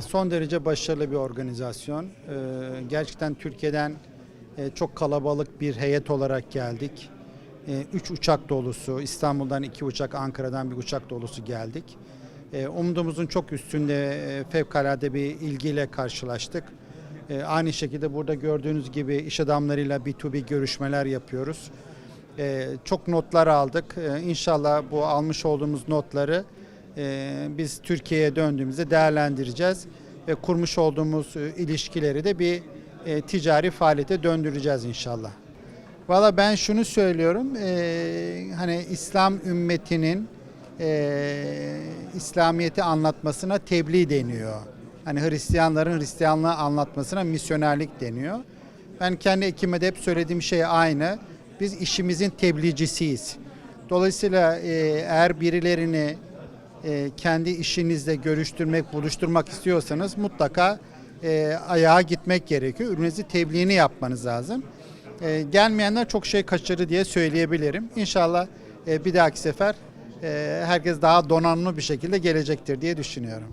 son derece başarılı bir organizasyon. Ee, gerçekten Türkiye'den e, çok kalabalık bir heyet olarak geldik. E, üç uçak dolusu, İstanbul'dan iki uçak, Ankara'dan bir uçak dolusu geldik. E, umduğumuzun çok üstünde fevkalade bir ilgiyle karşılaştık. Aynı şekilde burada gördüğünüz gibi iş adamlarıyla B2B görüşmeler yapıyoruz. Çok notlar aldık. İnşallah bu almış olduğumuz notları e, biz Türkiye'ye döndüğümüzde değerlendireceğiz ve kurmuş olduğumuz e, ilişkileri de bir e, ticari faaliyete döndüreceğiz inşallah. Valla ben şunu söylüyorum, e, hani İslam ümmetinin İslamiyet'i anlatmasına tebliğ deniyor. Hani Hristiyanların Hristiyanlığı anlatmasına misyonerlik deniyor. Ben kendi ekime de hep söylediğim şey aynı. Biz işimizin tebliğcisiyiz. Dolayısıyla eğer birilerini e, kendi işinizde görüştürmek, buluşturmak istiyorsanız mutlaka e, ayağa gitmek gerekiyor. Ürününüzü tebliğini yapmanız lazım. E, gelmeyenler çok şey kaçırdı diye söyleyebilirim. İnşallah bir dahaki sefer herkes daha donanımlı bir şekilde gelecektir diye düşünüyorum.